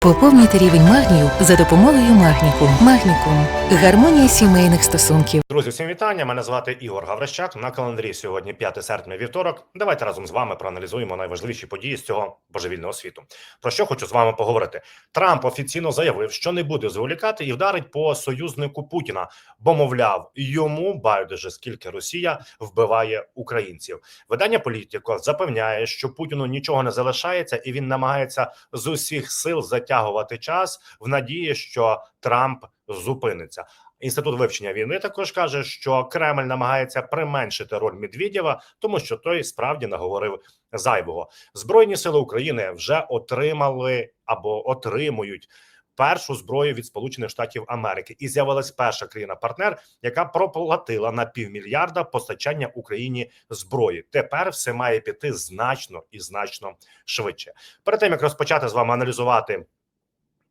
Поповнюйте рівень магнію за допомогою Магнікум. Магнікум гармонія сімейних стосунків. Друзі, всім вітання. Мене звати Ігор Гаврищак. На календарі сьогодні 5 серпня, вівторок. Давайте разом з вами проаналізуємо найважливіші події з цього божевільного світу. Про що хочу з вами поговорити? Трамп офіційно заявив, що не буде зволікати і вдарить по союзнику Путіна, бо мовляв, йому байдуже скільки Росія вбиває українців. Видання Політіко запевняє, що Путіну нічого не залишається, і він намагається з усіх сил затягувати час в надії, що Трамп зупиниться. Інститут вивчення війни також каже, що Кремль намагається применшити роль Медведєва, тому що той справді наговорив зайвого. Збройні сили України вже отримали або отримують. Першу зброю від Сполучених Штатів Америки і з'явилась перша країна-партнер, яка проплатила на півмільярда постачання Україні зброї. Тепер все має піти значно і значно швидше. Перед тим як розпочати з вами аналізувати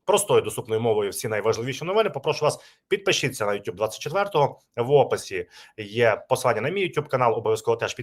простою доступною мовою всі найважливіші новини. Попрошу вас підпишіться на YouTube 24-го. В описі є посилання на мій YouTube канал. Обов'язково теж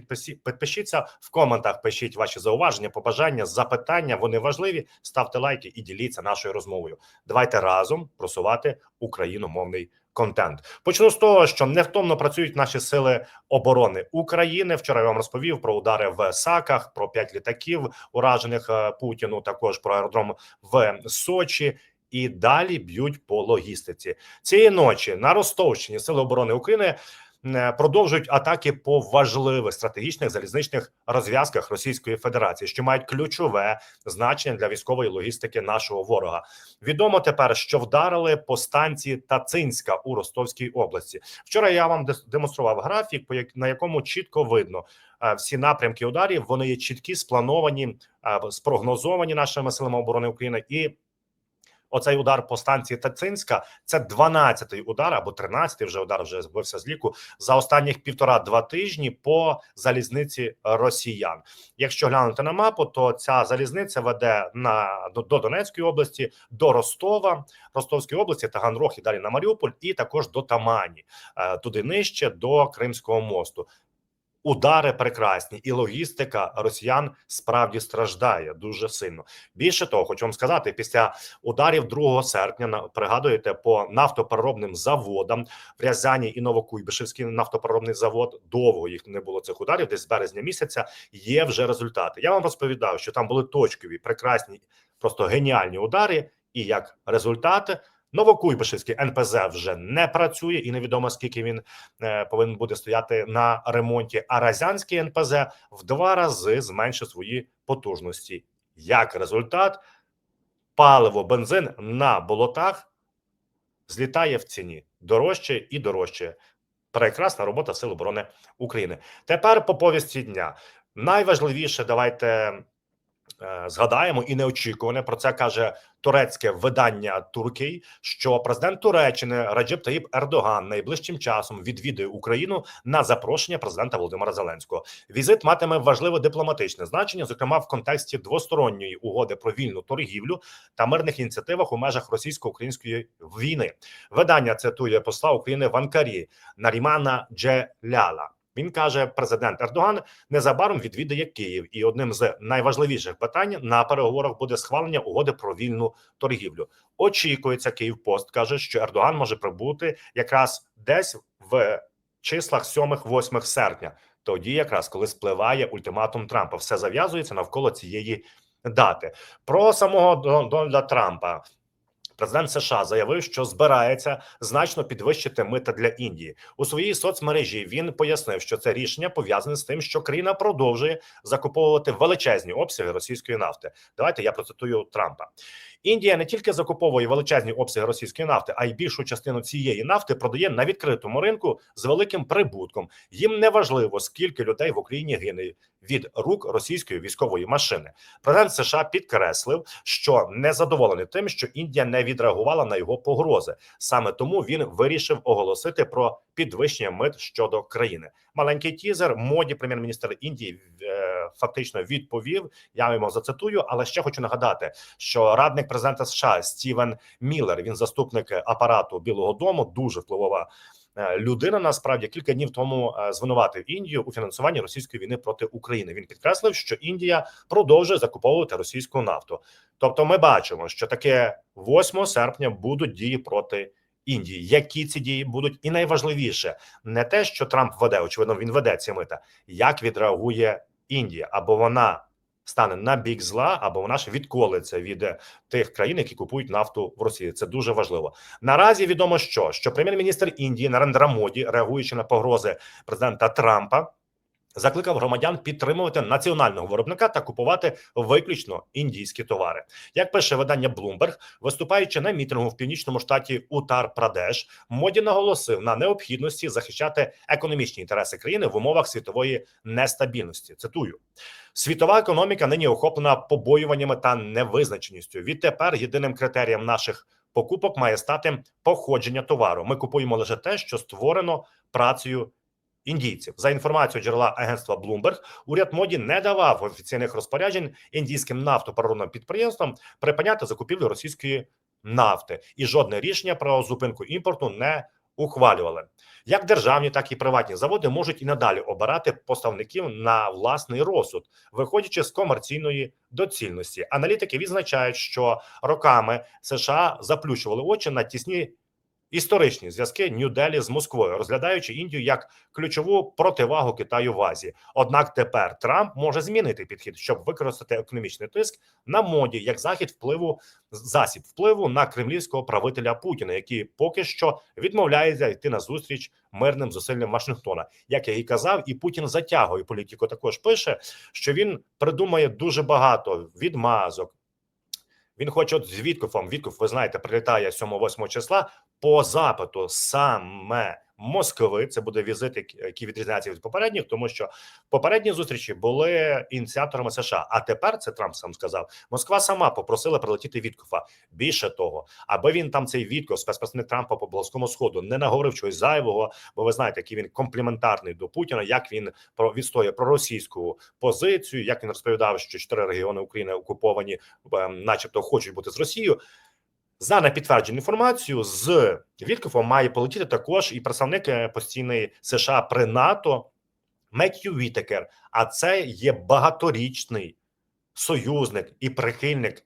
підпишіться. В коментах пишіть ваші зауваження, побажання, запитання. Вони важливі. Ставте лайки і діліться нашою розмовою. Давайте разом просувати україномовний контент. Почну з того, що невтомно працюють наші сили оборони України. Вчора я вам розповів про удари в Саках, про п'ять літаків, уражених е, Путіну. Також про аеродром в Сочі. І далі б'ють по логістиці цієї ночі на Ростовщині Сили оборони України е, продовжують атаки по важливих стратегічних залізничних розв'язках Російської Федерації, що мають ключове значення для військової логістики нашого ворога. Відомо тепер, що вдарили по станції Тацинська у Ростовській області. Вчора я вам демонстрував графік, на якому чітко видно е, всі напрямки ударів. Вони є чіткі, сплановані, е, спрогнозовані нашими силами оборони України і. Оцей удар по станції Тацинська це 12-й удар або 13-й вже удар вже збився з ліку за останніх півтора-два тижні по залізниці росіян. Якщо глянути на мапу, то ця залізниця веде на до, до Донецької області, до Ростова, Ростовської області, Таганрог і далі на Маріуполь, і також до Тамані, е, туди нижче до Кримського мосту. Удари прекрасні, і логістика росіян справді страждає дуже сильно. Більше того, хочу вам сказати, після ударів 2 серпня пригадуєте по нафтопереробним заводам в Рязані і Новокуйбишевський нафтопереробний завод. Довго їх не було цих ударів. Десь з березня місяця є вже результати. Я вам розповідав, що там були точкові, прекрасні, просто геніальні удари. І як результат, Новокуйбишевський НПЗ вже не працює, і невідомо скільки він е, повинен буде стояти на ремонті. А Разянський НПЗ в два рази зменшив свої потужності. Як результат, паливо, бензин на болотах злітає в ціні дорожче і дорожче. Прекрасна робота Сил оборони України. Тепер по повісті дня. Найважливіше, давайте згадаємо і неочікуване про це каже турецьке видання Туркій, що президент Туреччини Раджеп Таїб Ердоган найближчим часом відвідує Україну на запрошення президента Володимира Зеленського. Візит матиме важливе дипломатичне значення, зокрема в контексті двосторонньої угоди про вільну торгівлю та мирних ініціативах у межах російсько-української війни. Видання цитує посла України в Анкарі Нарімана Джеляла. Він каже, президент Ердоган незабаром відвідає Київ, і одним з найважливіших питань на переговорах буде схвалення угоди про вільну торгівлю. Очікується, Київпост каже, що Ердоган може прибути якраз десь в числах 7-8 серпня. Тоді, якраз коли спливає ультиматум Трампа, все зав'язується навколо цієї дати. Про самого Дон- Дональда Трампа. Президент США заявив, що збирається значно підвищити мита для Індії у своїй соцмережі. Він пояснив, що це рішення пов'язане з тим, що країна продовжує закуповувати величезні обсяги російської нафти. Давайте я процитую Трампа. Індія не тільки закуповує величезні обсяги російської нафти, а й більшу частину цієї нафти продає на відкритому ринку з великим прибутком. Їм не важливо, скільки людей в Україні гине від рук російської військової машини. Президент США підкреслив, що не задоволений тим, що Індія не відреагувала на його погрози. Саме тому він вирішив оголосити про підвищення мит щодо країни. Маленький тізер моді прем'єр-міністр Індії е, фактично відповів. Я йому зацитую, але ще хочу нагадати, що радник президента США Стівен Міллер, він заступник апарату Білого Дому, дуже впливова е, людина насправді кілька днів тому е, звинуватив Індію у фінансуванні російської війни проти України. Він підкреслив, що Індія продовжує закуповувати російську нафту. Тобто, ми бачимо, що таке 8 серпня будуть дії проти. Індії, які ці дії будуть, і найважливіше не те, що Трамп веде, очевидно, він веде ці мита. Як відреагує Індія, або вона стане на бік зла, або вона ж відколиться від е, тих країн, які купують нафту в Росії. Це дуже важливо. Наразі відомо, що що прем'єр-міністр Індії Нарендра Моді, реагуючи на погрози президента Трампа. Закликав громадян підтримувати національного виробника та купувати виключно індійські товари. Як пише видання Bloomberg, виступаючи на мітингу в північному штаті Утар Прадеш, моді наголосив на необхідності захищати економічні інтереси країни в умовах світової нестабільності. Цитую. Світова економіка нині охоплена побоюваннями та невизначеністю. Відтепер єдиним критерієм наших покупок має стати походження товару. Ми купуємо лише те, що створено працею індійців. За інформацією джерела агентства Bloomberg, уряд моді не давав офіційних розпоряджень індійським нафтопереробним підприємствам припиняти закупівлю російської нафти, і жодне рішення про зупинку імпорту не ухвалювали. Як державні, так і приватні заводи можуть і надалі обирати поставників на власний розсуд, виходячи з комерційної доцільності. Аналітики відзначають, що роками США заплющували очі на тісні історичні зв'язки Нью-Делі з Москвою, розглядаючи Індію як ключову противагу Китаю в Азії. Однак тепер Трамп може змінити підхід, щоб використати економічний тиск на моді як захід впливу засіб впливу на кремлівського правителя Путіна, який поки що відмовляється йти на зустріч мирним зусиллям Вашингтона. Як я і казав, і Путін затягує політику. Також пише, що він придумає дуже багато відмазок. Він хоче от з Віткофом. Віткоф, ви знаєте, прилітає 7-8 числа по запиту саме Москви. Це буде візит, який відрізняється від попередніх, тому що попередні зустрічі були ініціаторами США. А тепер це Трамп сам сказав. Москва сама попросила прилетіти Віткофа. Більше того, аби він там цей Вітков, спецпредставник Трампа по близькому сходу, не наговорив чогось зайвого, бо ви знаєте, який він компліментарний до Путіна, як він відстоює проросійську позицію, як він розповідав, що чотири регіони України окуповані, ем, начебто, хочуть бути з Росією. За непідтверджену інформацію з Віткофом має полетіти також і представник постійної США при НАТО Меттью Вітекер. А це є багаторічний союзник і прихильник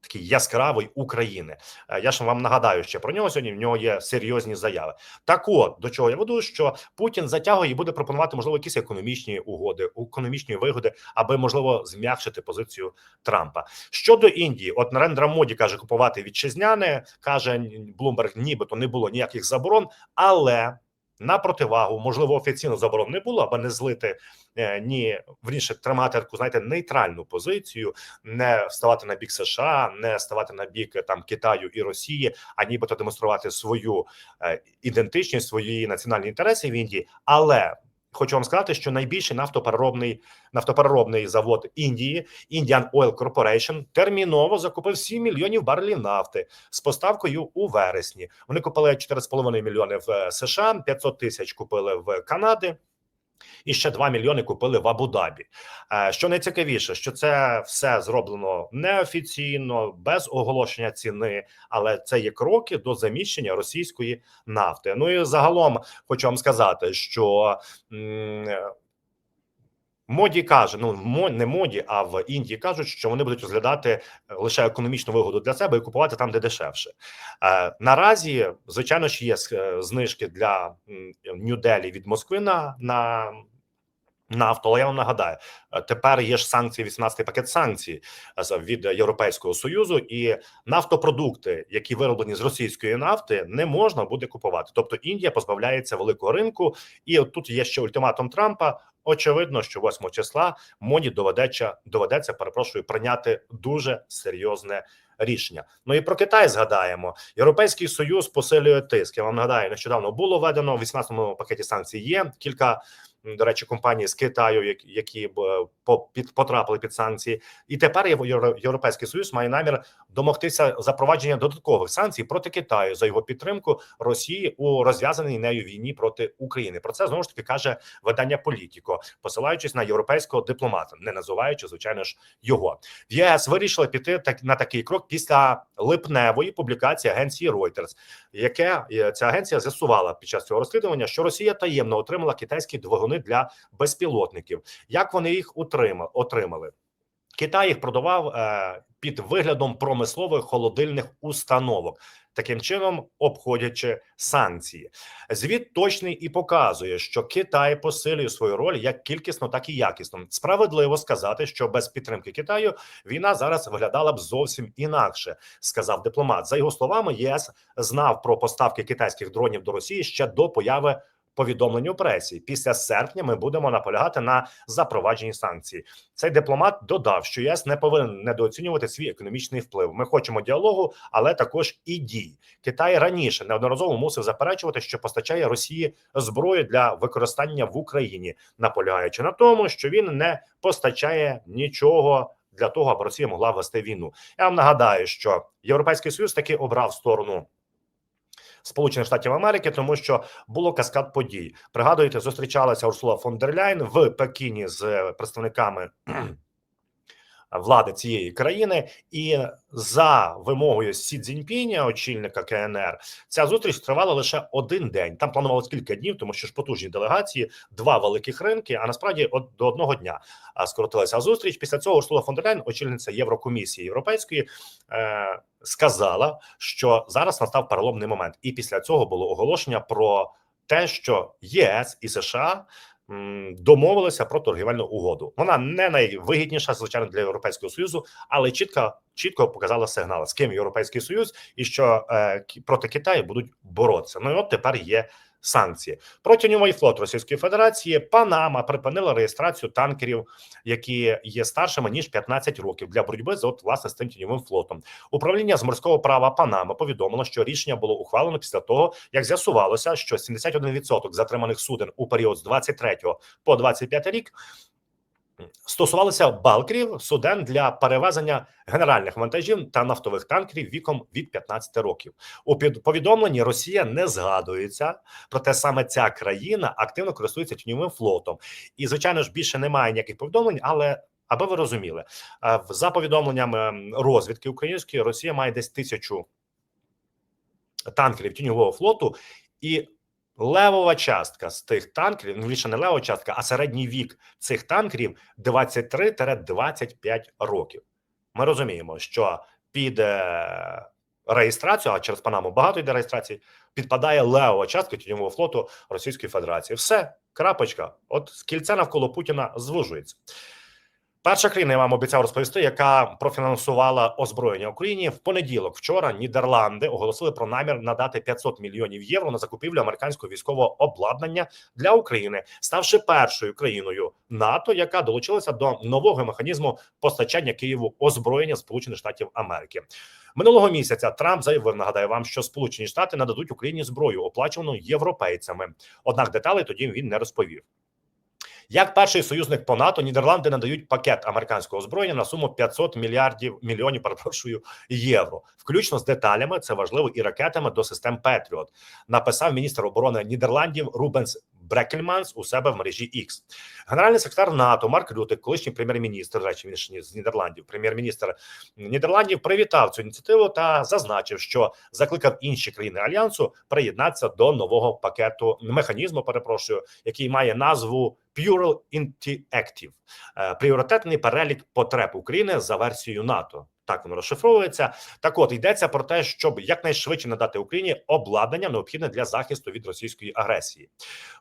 такий яскравий України. Е, Я ж вам нагадаю ще про нього сьогодні. В нього є серйозні заяви. Так от до чого я веду, що Путін затягує і буде пропонувати можливо якісь економічні угоди, економічні вигоди, аби можливо зм'якшити позицію Трампа. Щодо Індії, от Нарендра Моді каже купувати вітчизняне, каже Блумберг, нібито не було ніяких заборон, але на противагу, можливо, офіційно заборон не було, аби не злити е, ні вніше тримати таку, знаєте, нейтральну позицію, не вставати на бік США, не ставати на бік е, там Китаю і Росії, а нібито демонструвати свою е, ідентичність, свої національні інтереси в Індії. Але хочу вам сказати, що найбільший нафтопереробний нафтопереробний завод Індії Indian Oil Corporation терміново закупив 7 мільйонів барелів нафти з поставкою у вересні. Вони купили 4,5 мільйони в е, США, 500 тисяч купили в Канади. І ще 2 мільйони купили в Абу-Дабі. Е, Що найцікавіше, що це все зроблено неофіційно, без оголошення ціни, але це є кроки до заміщення російської нафти. Ну і загалом хочу вам сказати, що Моді каже: ну не моді, а в Індії кажуть, що вони будуть розглядати е, лише економічну вигоду для себе і купувати там, де дешевше. Е, наразі, звичайно ж, є е, знижки для Нью-Делі від Москви на, на нафту. Але я вам нагадаю, е, тепер є ж санкції, 18-й пакет санкцій е, від Європейського союзу, і нафтопродукти, які вироблені з російської нафти, не можна буде купувати. Тобто Індія позбавляється великого ринку, і от тут є ще ультиматум Трампа. Очевидно, що 8 числа моді доведеться доведеться, перепрошую, прийняти дуже серйозне рішення. Ну і про Китай згадаємо. Європейський союз посилює тиск. Я вам нагадаю, нещодавно було введено в 18-му пакеті санкцій. Є кілька до речі, компанії з Китаю, які, е, потрапили під санкції, і тепер Євро- Євро- Європейський Союз має намір домогтися запровадження додаткових санкцій проти Китаю за його підтримку Росії у розв'язаній нею війні проти України. Про це знову ж таки каже видання Політіко, посилаючись на європейського дипломата, не називаючи звичайно ж його. В ЄС вирішили піти так на такий крок після липневої публікації агенції Reuters, яке е, ця агенція з'ясувала під час цього розслідування, що Росія таємно отримала китайські двигуни для безпілотників. Як вони їх отримали? Китай їх продавав е, під виглядом промислових холодильних установок, таким чином обходячи санкції. Звіт точний і показує, що Китай посилює свою роль як кількісно, так і якісно. Справедливо сказати, що без підтримки Китаю війна зараз виглядала б зовсім інакше, сказав дипломат. За його словами, ЄС знав про поставки китайських дронів до Росії ще до появи. Повідомлень у пресі після серпня ми будемо наполягати на запровадженні санкцій. Цей дипломат додав, що ЄС не повинен недооцінювати свій економічний вплив. Ми хочемо діалогу, але також і дій. Китай раніше неодноразово мусив заперечувати, що постачає Росії зброю для використання в Україні, наполягаючи на тому, що він не постачає нічого. Для того аби Росія могла вести війну. Я вам нагадаю, що Європейський Союз таки обрав сторону Сполучених Штатів Америки, тому що було каскад подій. Пригадуєте, зустрічалася Урсула фон дер Ляйн в Пекіні з представниками влади цієї країни, і за вимогою Сі Цзіньпіня, очільника КНР, ця зустріч тривала лише один день. Там планувалось кілька днів, тому що ж потужні делегації, два великих ринки. А насправді до одного дня скоротилася зустріч. Після цього Урсула фон очільниця Єврокомісії Європейської. Е, Сказала, що зараз настав переломний момент, і після цього було оголошення про те, що ЄС і США домовилися про торгівельну угоду. Вона не найвигідніша, звичайно, для Європейського союзу, але чітко чітко показала сигнал, з ким Європейський Союз і що е, проти Китаю будуть боротися. Ну і от тепер є. Санкції протягньовий флот Російської Федерації Панама припинила реєстрацію танкерів, які є старшими ніж 15 років для боротьби з от власне з тим тіньовим флотом. Управління з морського права Панама повідомило, що рішення було ухвалено після того, як з'ясувалося, що 71% затриманих суден у період з 23 по 25 рік стосувалися балкерів суден для перевезення генеральних вантажів та нафтових танкерів віком від 15 років. У повідомленні Росія не згадується, проте саме ця країна активно користується тіньовим флотом. І звичайно ж більше немає ніяких повідомлень, але. Аби ви розуміли, е, за повідомленнями розвідки української, Росія має десь тисячу танкерів тіньового флоту, і левова частка з тих танкерів, ну більше не левова частка, а середній вік цих танкерів 23-25 років. Ми розуміємо, що під е, реєстрацію, а через Панаму багато йде реєстрацій, підпадає левова частка тіньового флоту Російської Федерації. Все, крапочка. От кільце навколо Путіна звужується. Перша країна я вам обіцяв розповісти, яка профінансувала озброєння Україні в понеділок. Вчора Нідерланди оголосили про намір надати 500 мільйонів євро на закупівлю американського військового обладнання для України, ставши першою країною НАТО, яка долучилася до нового механізму постачання Києву озброєння Сполучених Штатів Америки. Минулого місяця Трамп заявив, нагадаю вам, що Сполучені Штати нададуть Україні зброю, оплачувану європейцями. Однак деталей тоді він не розповів. Як перший союзник по НАТО, Нідерланди надають пакет американського озброєння на суму 500 мільярдів мільйонів перепрошую євро, включно з деталями. Це важливо і ракетами до систем Петріот. Написав міністр оборони Нідерландів Рубенс Брекельманс у себе в мережі X. Генеральний секретар НАТО Марк Рюте, колишній прем'єр-міністр, речі, він з Нідерландів, прем'єр-міністр Нідерландів привітав цю ініціативу та зазначив, що закликав інші країни альянсу приєднатися до нового пакету механізму. Перепрошую, який має назву Plural Interactive е, пріоритетний перелік потреб України за версією НАТО. Так воно розшифровується. Так, от йдеться про те, щоб якнайшвидше надати Україні обладнання необхідне для захисту від російської агресії.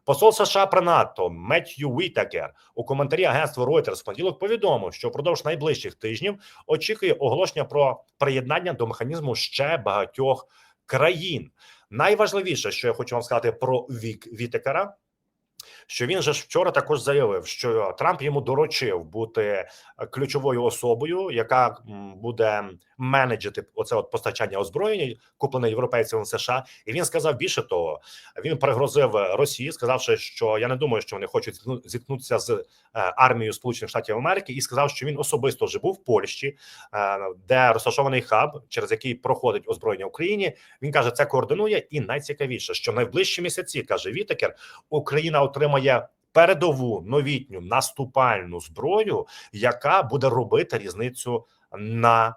Посол США при НАТО Меттью Вітакер у коментарі агентства Reuters в понеділок повідомив, що впродовж найближчих тижнів очікує оголошення про приєднання до механізму ще багатьох країн. Найважливіше, що я хочу вам сказати про вік Вітекера. Що він же ж вчора також заявив, що Трамп йому доручив бути е, ключовою особою, яка буде менеджити оце от постачання озброєння, куплене європейцями в США. І він сказав більше того, він пригрозив Росії, сказавши, що я не думаю, що вони хочуть зіткнутися з е, армією Сполучених Штатів Америки, і сказав, що він особисто вже був в Польщі, е, де розташований хаб, через який проходить озброєння Україні. Він каже, це координує, і найцікавіше, що найближчі місяці каже Вітекер, Україна отримає передову новітню наступальну зброю, яка буде робити різницю на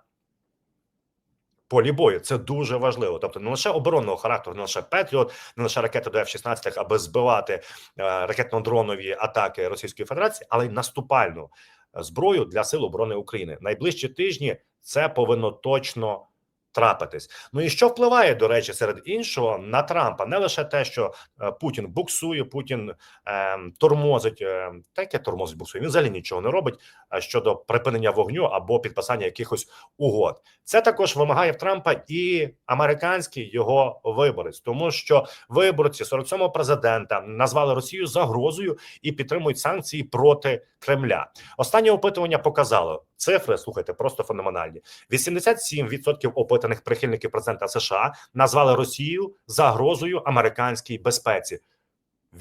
полі бою. Це дуже важливо. Тобто не лише оборонного характеру, не лише Петріот, не лише ракети до F-16, аби збивати е, ракетно-дронові атаки Російської Федерації, але й наступальну зброю для сил оборони України. Найближчі тижні це повинно точно трапитись. Ну і що впливає, до речі, серед іншого на Трампа не лише те, що е, Путін буксує, Путін е, тормозить, е, таке тормозить буксує. Він взагалі нічого не робить е, щодо припинення вогню або підписання якихось угод. Це також вимагає Трампа і американський його виборець, тому що виборці 47-го президента назвали Росію загрозою і підтримують санкції проти Кремля. Останнє опитування показало цифри. Слухайте, просто феноменальні. 87% опитаних прихильників президента США назвали Росію загрозою американській безпеці.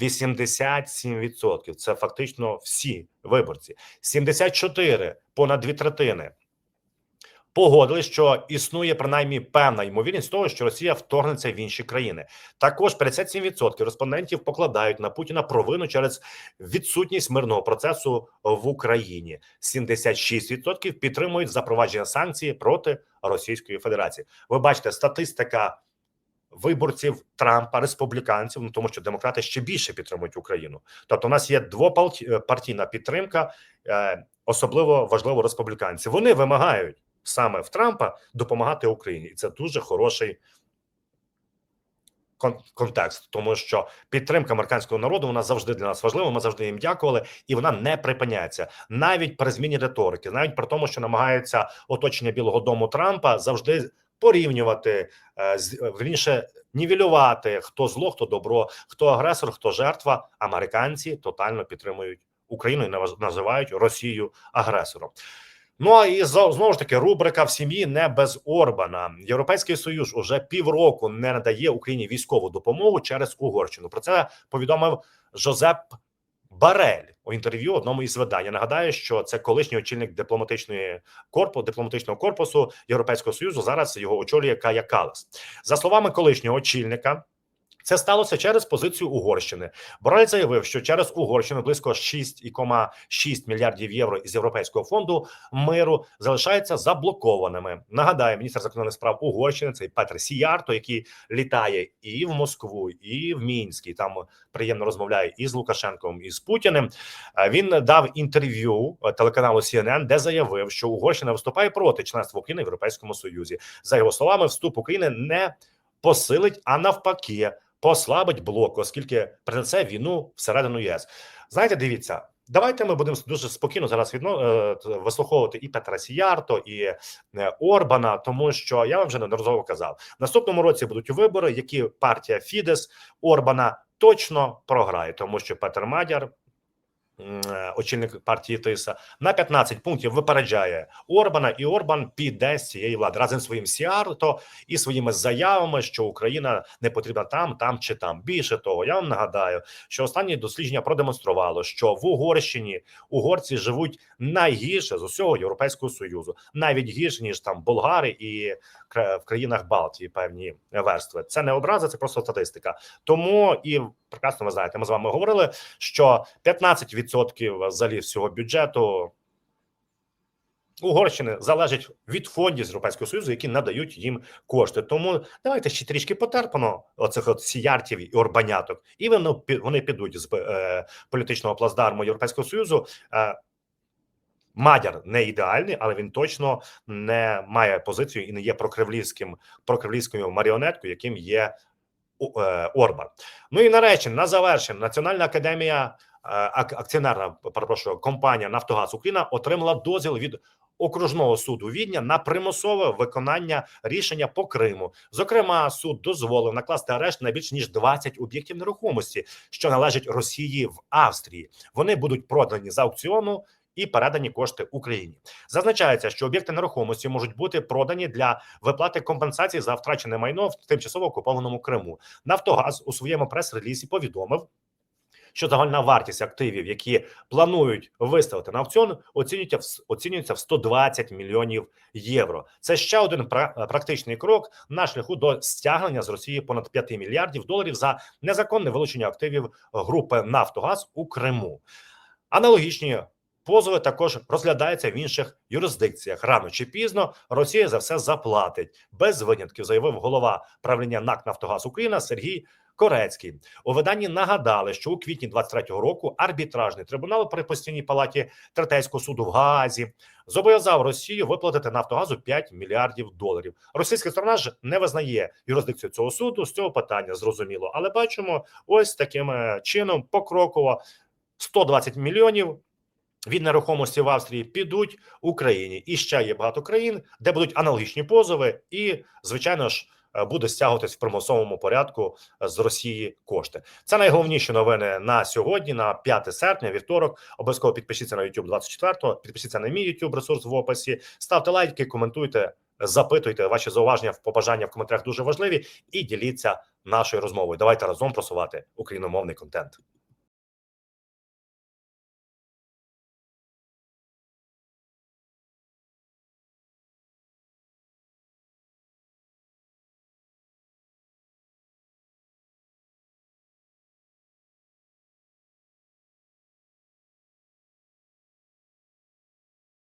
87% – це фактично всі виборці. 74 – понад дві третини погодили, що існує принаймні певна ймовірність того, що Росія вторгнеться в інші країни. Також 57% респондентів покладають на Путіна провину через відсутність мирного процесу в Україні. 76% підтримують запровадження санкцій проти Російської Федерації. Ви бачите, статистика. Виборців Трампа, республіканців, ну тому що демократи ще більше підтримують Україну. Тобто, у нас є двопартійна підтримка, е, особливо важливо республіканці. Вони вимагають саме в Трампа допомагати Україні, і це дуже хороший кон- контекст, тому що підтримка американського народу вона завжди для нас важлива. Ми завжди їм дякували, і вона не припиняється навіть при зміні риторики, навіть при тому, що намагається оточення Білого Дому Трампа завжди порівнювати е, з вірніше нівелювати хто зло, хто добро, хто агресор, хто жертва. Американці тотально підтримують Україну і наз- називають Росію агресором. Ну і знову ж таки рубрика в сім'ї не без Орбана. Європейський союз уже півроку не надає Україні військову допомогу через Угорщину. Про це повідомив Жозеп Барель у інтерв'ю одному із видань. Я нагадаю, що це колишній очільник дипломатичної корпусу дипломатичного корпусу Європейського союзу. Зараз його очолює Кая Калас. За словами колишнього очільника. Це сталося через позицію Угорщини. Борель заявив, що через Угорщину близько 6,6 мільярдів євро із Європейського фонду миру залишаються заблокованими. Нагадаю, міністр закордонних справ Угорщини цей Петр Сіярто, який літає і в Москву, і в Мінськ, і там приємно розмовляє і з Лукашенком, і з Путіним. Е, Він дав інтерв'ю е, телеканалу CNN, де заявив, що Угорщина виступає проти членства України в Європейському Союзі. За його словами, вступ України не посилить, а навпаки, послабить блок, оскільки принесе війну всередину ЄС. Знаєте, дивіться. Давайте ми будемо дуже спокійно зараз відно е, вислуховувати і Петра Сіярто, і е, Орбана, тому що я вам вже неодноразово казав: в наступному році будуть вибори, які партія Фідес Орбана точно програє, тому що Петер Мадяр. Очільник партії Тиса на 15 пунктів випереджає Орбана, і Орбан піде з цієї влади разом своїм Сіарто і своїми заявами, що Україна не потрібна там, там чи там. Більше того, я вам нагадаю, що останні дослідження продемонструвало, що в Угорщині угорці живуть найгірше з усього Європейського союзу, навіть гірше ніж там болгари і в країнах Балтії певні верстви. Це не образа, це просто статистика. Тому і прекрасно ви знаєте, ми з вами говорили, що 15% взагалі всього бюджету. Угорщини залежить від фондів з Європейського Союзу, які надають їм кошти. Тому давайте ще трішки потерпано оцих от сіяртів і орбаняток, і вони, вони підуть з е, політичного плацдарму Європейського Союзу. Е, Мадяр не ідеальний, але він точно не має позицію і не є прокремлівським прокремлівською маріонеткою, яким є Орбан. Ну і нарешті на завершення Національна академія е, ак- акціонерна перепрошую компанія Нафтогаз Україна отримала дозвіл від окружного суду Відня на примусове виконання рішення по Криму. Зокрема, суд дозволив накласти арешт на більш ніж 20 об'єктів нерухомості, що належать Росії в Австрії. Вони будуть продані з аукціону. І передані кошти Україні зазначається, що об'єкти нерухомості можуть бути продані для виплати компенсації за втрачене майно в тимчасово окупованому Криму. Нафтогаз у своєму прес-релізі повідомив, що загальна вартість активів, які планують виставити на аукціон, оцінюється в оцінюється в 120 мільйонів євро. Це ще один практичний крок на шляху до стягнення з Росії понад 5 мільярдів доларів за незаконне вилучення активів групи Нафтогаз у Криму. Аналогічні позови також розглядаються в інших юрисдикціях. Рано чи пізно Росія за все заплатить без винятків, заявив голова правління НАК Нафтогаз Україна Сергій Корецький. У виданні нагадали, що у квітні 23-го року арбітражний трибунал при постійній палаті Третейського суду в Гаазі зобов'язав Росію виплатити Нафтогазу 5 мільярдів доларів. Російська сторона ж не визнає юрисдикцію цього суду з цього питання, зрозуміло. Але бачимо, ось таким е, чином покроково 120 мільйонів. Від нерухомості в Австрії підуть Україні, і ще є багато країн, де будуть аналогічні позови, і звичайно ж е, буде стягуватись в примусовому порядку е, з Росії кошти. Це найголовніші новини на сьогодні, на 5 серпня, вівторок. Обов'язково підпишіться на YouTube 24, підпишіться на мій YouTube ресурс в описі, ставте лайки, коментуйте, запитуйте ваші зауваження, побажання в коментарях дуже важливі, і діліться нашою розмовою. Давайте разом просувати україномовний контент.